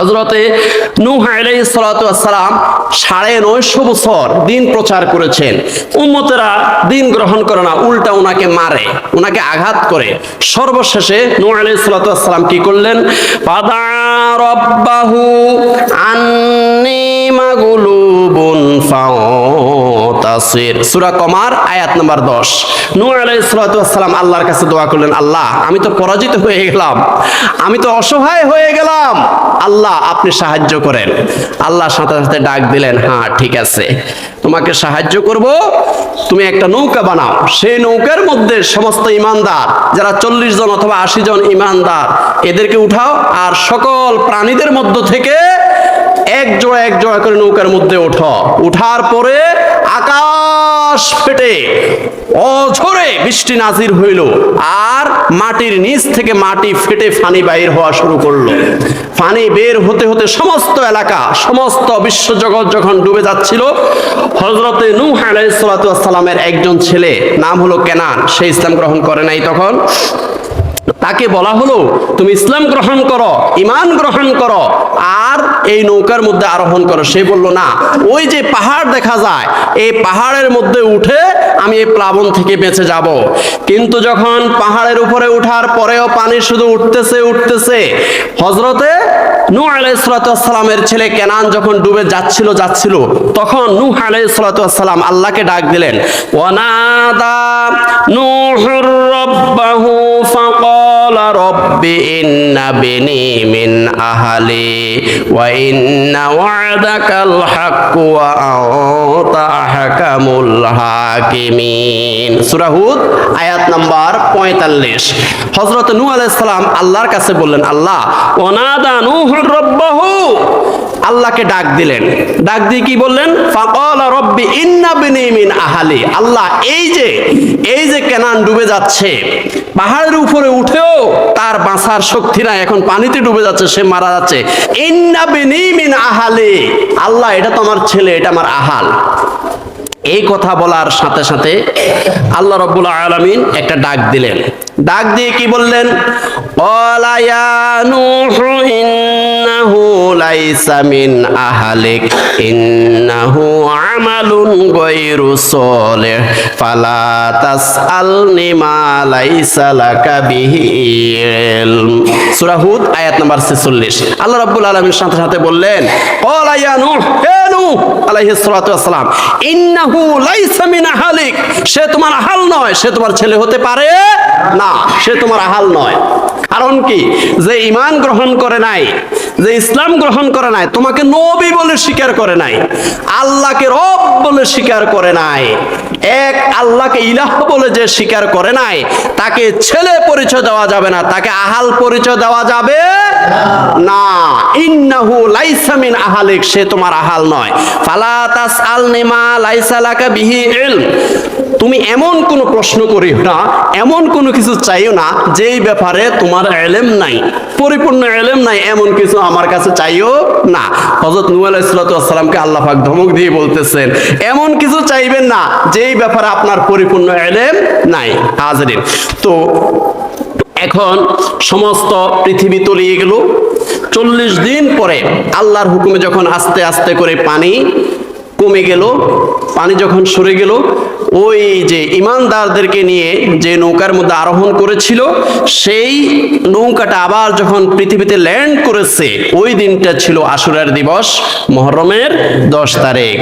হজরতে নূহ সালাতু ওয়াসসালাম সাড়ে নয়শো বছর দিন প্রচার করেছেন। উম্মতেরা দিন গ্রহণ করে না, উল্টা ওনাকে মারে ওনাকে আঘাত করে। সর্বশেষে নূহ সালাতু ওয়াসসালাম কি করলেন? পাদা রব্বাহু ফাতাসির সূরা কমার আয়াত নাম্বার 10 নূহ আলাইহিস সালাতু ওয়াসসালাম আল্লাহর কাছে দোয়া করলেন, আল্লাহ, আমি তো পরাজিত হয়ে গেলাম। আমি তো অসহায় হয়ে গেলাম। আল্লাহ, আপনি সাহায্য করেন। আল্লাহ সাথে সাথে ডাক দিলেন হ্যাঁ ঠিক আছে। তোমাকে সাহায্য করব। তুমি একটা নৌকা বানাও। সেই নৌকার মধ্যে সমস্ত ইমানদার, যারা চল্লিশ জন অথবা আশি জন ইমানদার, এদেরকে উঠাও আর সকল প্রাণীদের মধ্য থেকে এক জোড়া এক জোড়া করে নৌকার মধ্যে ওঠো। উঠার পরে আকাশ ফেটে অঝরে বৃষ্টি নাজির হইল আর মাটির নিচ থেকে মাটি ফেটে ফানি বাইর হওয়া শুরু করল। ফানি বের হতে হতে সমস্ত এলাকা, সমস্ত বিশ্বজগৎ যখন ডুবে যাচ্ছিল হজরতে নূহ আলাইহিস সালামের একজন ছেলে, নাম হলো কেনান, সে ইসলাম গ্রহণ করে নাই তখন। তাকে বলা হলো, তুমি ইসলাম গ্রহণ করো ইমান গ্রহণ করো, আর এই নৌকার মধ্যে আরোহণ করো। সে বলল, না, ওই যে পাহাড় দেখা যায়, এই পাহাড়ের মধ্যে উঠে আমি এই প্লাবন থেকে বেঁচে যাব। কিন্তু যখন পাহাড়ের উপরে উঠার পরেও পানি শুধু উঠতেছে উঠতেছে হজরতে নূহ আলাইসালামের ছেলে কেনান যখন ডুবে যাচ্ছিল যাচ্ছিল, তখন নূহ আলাইসালাম আল্লাহকে ডাক দিলেন ওয়ানাদা নূহ রাব্বাহু رب إن بني من أهلي وإن وعدك الحق وأنت أحكم الحاكمين সূরা হুদ আয়াত নাম্বার 45 হযরত নূহ আলাইহিস সালাম আল্লাহর কাছে বললেন আল্লাহ ওনাদা নূহুর রাব্বাহু আল্লাহকে ডাক দিলেন ডাক দিয়ে কি বললেন ফাকালা রব্বি ইন্না বিনি মিন আহালি আল্লাহ এই যে এই যে কেনান ডুবে যাচ্ছে পাহাড়ের উপরে উঠেও তার বাঁচার শক্তি নাই। এখন পানিতে ডুবে যাচ্ছে, সে মারা যাচ্ছে। আহালে। আল্লাহ, এটা তো আমার ছেলে, এটা আমার আহাল। এই কথা বলার সাথে সাথে আল্লাহ রব্বুল আলমিন একটা ডাক দিলেন। ডাক দিয়ে কি বললেন? ক্বালা ইয়া নূহু ইন্নাহু লাইসা মিন আহলিক ইন্নাহু আমালুন গায়রু সালিহ ফালা তাসআলনি মা লাইসা লাকা বিহি ইলম সূরা হুদ আয়াত নাম্বার 46 আল্লাহ রাব্বুল আলামিন সাথে সাথে বললেন লাইসা মিন আহলিক সে তোমার আহাল নয়, সে তোমার ছেলে হতে পারে না, সে তোমার আহাল নয়। কারণ কি? যে ইমান গ্রহণ করে নাই, যে ইসলাম গ্রহণ করে নাই, তোমাকে নবী বলে স্বীকার করে নাই, আল্লাহকে রব বলে স্বীকার করে নাই, এক আল্লাহকে ইলাহ বলে যে স্বীকার করে নাই, তাকে ছেলে পরিচয় দেওয়া যাবে না, তাকে আহাল পরিচয় দেওয়া যাবে না। ইন্নাহু লাইসা মিন আহালিক, সে তোমার আহাল নয়। ফালা তাসআলনি মা লাইসা লাকা বিহি ইলম। তুমি এমন কোনো প্রশ্ন করিও না, এমন কোনো কিছু চাইও না, যেই ব্যাপারে তোমার এলেম নাই, পরিপূর্ণ এলেম নাই, এমন কিছু আমার কাছে চাইও না। হজরত নূহ আলাইহিসসালামকে আল্লাহ পাক ধমক দিয়ে বলতেছেন, এমন কিছু চাইবেন না, যেই ব্যাপারে আপনার পরিপূর্ণ এলেম নাই, হাজরিন। তো এখন সমস্ত পৃথিবী তলিয়ে গেল। চল্লিশ দিন পরে আল্লাহর হুকুমে যখন আস্তে আস্তে করে পানি কমে গেল, পানি যখন সরে গেল ওই যে ইমানদারদেরকে নিয়ে যে নৌকার মধ্যে আরোহণ করেছিল, সেই নৌকাটা আবার যখন পৃথিবীতে ল্যান্ড করেছে, ওই দিনটা ছিল আশুরার দিবস, মহরমের দশ তারিখ।